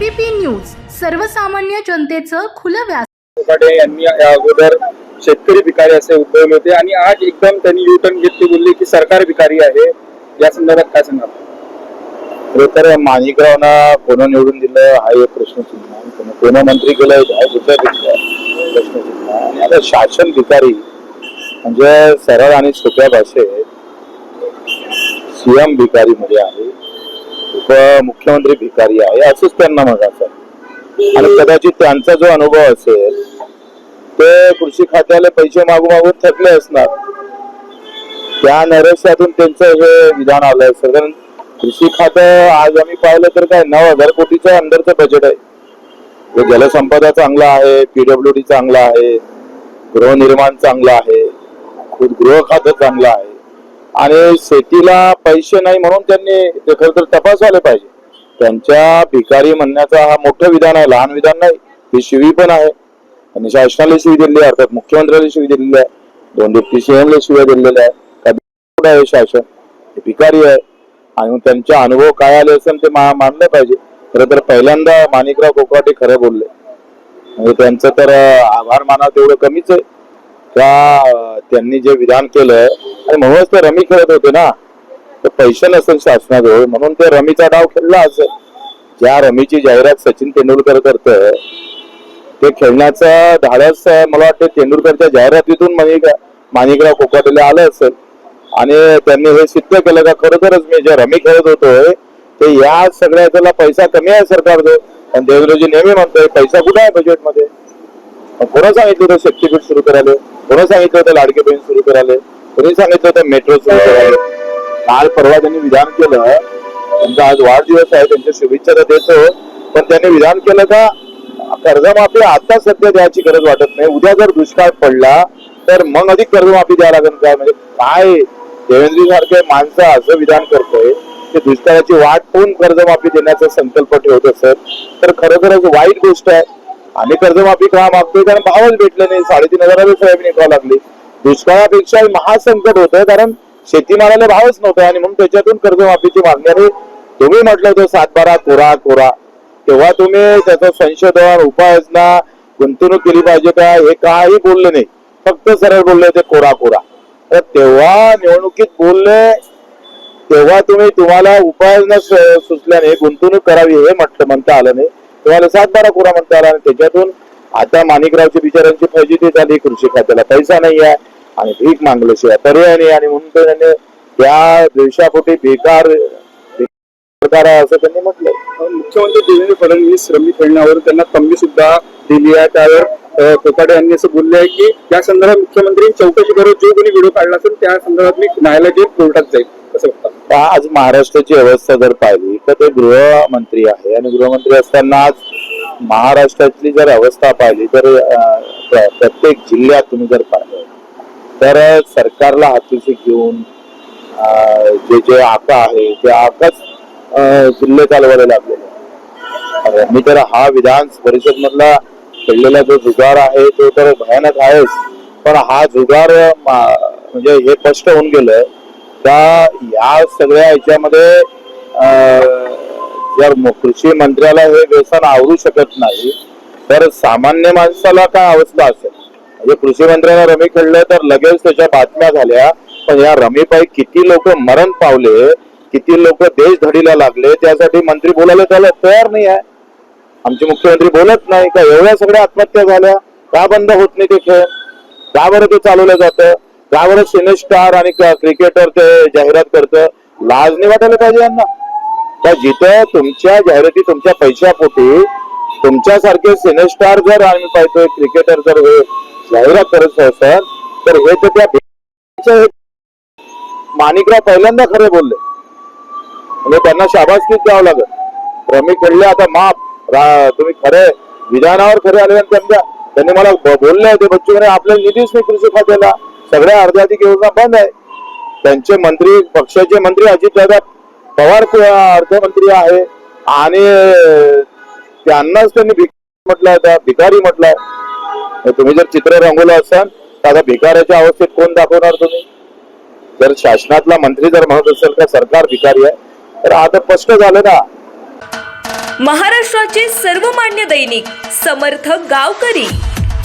ABP news सर्वसामान्य जनतेचं खुलं व्यास यांनी या अगोदर शेतकरी भिकारी असे उद्भवले होते आणि आज एकदम त्यांनी युटर्न घेतली बोलली की सरकार भिकारी आहे. या संदर्भात काय सांगा खरं तर माणिकरावना कोण निवडून दिलं हा एक प्रश्नचिन्ह कोण- मंत्री केलं हा दुसरा प्रश्नचिन्ह आहे. आणि आता शासन भिकारी म्हणजे सरळ आणि सोप्या भाषेत सीएम भिकारी मध्ये आहे. उपमुख्यमंत्री भिकारी आहे असंच त्यांना म्हणायचं आणि कदाचित त्यांचा जो अनुभव असेल ते कृषी खात्याला पैसे मागू मागून थकले असणार. त्या नैराश्यातून त्यांचं हे विधान आलंय असेल कारण कृषी खातं आज आम्ही पाहिलं तर काय नऊ हजार कोटीचं अंदरचं बजेट आहे. जलसंपदा चांगला आहे पीडब्ल्यू डी चांगला आहे गृहनिर्माण चांगलं आहे गृह खातं चांगलं आहे. आणि शेतीला पैसे नाही म्हणून त्यांनी ते खरं तर तपासायला पाहिजे. त्यांच्या भिकारी म्हणण्याचा हा मोठं विधान आहे लहान विधान नाही ही शिवी पण आहे. आणि शासनाला शिवी दिलेली आहे अर्थात मुख्यमंत्र्याला शिवी दिलेली आहे. दोन डिप्टी सीएमला शिव्या दिलेल्या आहे का कुठं आहे शासन? हे भिकारी आहे. आणि मग त्यांचा अनुभव काय आले असेल ते मानले मानलं पाहिजे. खरं तर पहिल्यांदा माणिकराव कोकाटे खरं बोलले. म्हणजे त्यांचं तर आभार मानावं तेवढं कमीच आहे. त्या त्यांनी जे विधान केलंय आणि म्हणूनच ते रमी खेळत होते ना. तर पैसे नसेल शासनाजवळ म्हणून ते रमीचा डाव खेळला असेल. ज्या रमीची जाहिरात सचिन तेंडुलकर करतोय ते खेळण्याचं धाडस मला वाटतं तेंडुलकरच्या जाहिरातीतून माणिक माणिकराव कोकाटेला आलं असेल. आणि त्यांनी हे सिद्ध केलं का खरोखरच मी जे रमी खेळत होतोय ते या सगळ्या त्याला पैसा कमी आहे सरकारचं पण देवेंद्रजी नेहमी म्हणतोय पैसा कुठे आहे बजेटमध्ये कोणा सांगितलं होतं शक्तीपीठ सुरू करायला? कोणा सांगितलं होतं लाडके बहीण सुरू करायला? कोणी सांगितलं होतं मेट्रो सुरू करायला? काल परवा त्यांनी विधान केलं. त्यांचा आज वाढदिवस आहे त्यांच्या शुभेच्छा तर देतो. पण त्यांनी विधान केलं का? कर्जमाफी आता सध्या द्यायची गरज वाटत नाही. उद्या जर दुष्काळ पडला तर मग अधिक कर्जमाफी द्यायला लागेल काय म्हणजे काय? देवेंद्र सारखे माणसं असं विधान करतोय की दुष्काळाची वाट पाहून कर्जमाफी देण्याचा संकल्प ठेवत असत तर खरोखरच वाईट गोष्ट आहे. आम्ही कर्जमाफी का मागतोय कारण भावच भेटलं नाही. साडेतीन हजाराला सोयाबीन विकावं लागली. दुष्काळापेक्षा महासंकट होतं कारण शेतीमालाला भावच नव्हता. आणि म्हणून त्याच्यातून कर्जमाफीची मागणी आहे. तुम्ही म्हटलं होतं सातबारा कोरा कोरा. तेव्हा तुम्ही त्याचं संशोधन उपाययोजना गुंतवणूक केली पाहिजे का? हे काही बोलले नाही. फक्त सरळ बोलले होते कोरा कोरा. तर तेव्हा निवडणुकीत बोलले तेव्हा तुम्ही तुम्हाला उपाययोजना सुचल्याने गुंतवणूक करावी हे म्हटलं म्हणता आलं नाही. तुम्हाला सातबारा कोरा म्हणता आला आणि त्याच्यातून आता माणिकरावची बिचारांची फजिती झाली कृषी खात्याला पैसा नाही आहे आणि भीक मागल्याशिवाय पर्याय नाही. आणि म्हणून तर त्यांनी त्या देशापोटी बेकार बेकार आहे असं त्यांनी म्हटलं मुख्यमंत्री देवेंद्र फडणवीस श्रमिक खेळण्यावर त्यांना तंबी सुद्धा दिली आहे. त्यावर कोकाडे यांनी असं बोलले आहे की त्या संदर्भात मुख्यमंत्री चौकशी करत जो कोणी व्हिडिओ काढला असेल त्या संदर्भात मी न्यायालयात कोर्टात जाईल. आज महाराष्ट्राची अवस्था जर पाहिली तर ते गृहमंत्री आहे आणि गृहमंत्री असताना आज महाराष्ट्रातली जर अवस्था पाहिली तर प्र- प्रत्येक जिल्ह्यात तुम्ही जर पाहिलं तर सरकारला हातीशी घेऊन जे जे आका आहे ते आकाच जिल्हे चालवायला लागलेले आहे. मी तर हा विधान परिषद मधला खेळलेला जो जुगार आहे तो तर भयानक आहेच पण हा जुगार म्हणजे हे स्पष्ट होऊन गेलं त्या या सगळ्या ह्याच्यामध्ये अं, जर कृषी मंत्र्याला हे व्यसन आवरू शकत नाही तर सामान्य माणसाला काय अवस्था असेल? म्हणजे कृषी मंत्र्याला रमी खेळलं तर लगेच त्याच्या बातम्या झाल्या पण या रमीपायी किती लोक मरण पावले किती लोक देश धडीला लागले त्यासाठी मंत्री बोलायला त्याला तयार नाही आहे. आमचे मुख्यमंत्री बोलत नाही का एवढ्या सगळ्या आत्महत्या झाल्या का बंद होत नाही ते खेळ? का बरं ते चालवलं जातं? त्यावर सिनेस्टार सिने स्टार आणि क्रिकेटर ते जाहिरात करतं. लाज नाही वाटायला पाहिजे यांना. का जिथं तुमच्या जाहिराती तुमच्या पैशापोटी तुमच्यासारखे सिनेस्टार जर आम्ही पाहतोय क्रिकेटर जर हे जाहिरात करत असेल तर हे तर त्या माणिकराव पहिल्यांदा खरे बोलले. म्हणजे त्यांना शाबासकीच द्यावं लागत रमी खेळले आता माप तुम्ही खरे विधानावर खरे आले आणि त्यांच्या त्यांनी मला बोलले होते बच्चू म्हणे आपल्याला निधीच नाही कृषी खात्याला सगळ्या अर्ध्याधिक योजना बंद आहे. त्यांचे मंत्री पक्षाचे मंत्री अजितदादा पवार अर्थमंत्री आहे. आणि त्यांनाच त्यांनी भिकारी म्हटलं होतं भिकारी म्हटलंय तुम्ही जर चित्र रंगवलं असाल तर आता भिकाऱ्याच्या अवस्थेत कोण दाखवणार तुम्ही? जर शासनातला मंत्री जर म्हणत असेल का सरकार भिकारी आहे तर आता स्पष्ट झालं ना. महाराष्ट्राचे सर्वमान्य दैनिक समर्थ गावकरी.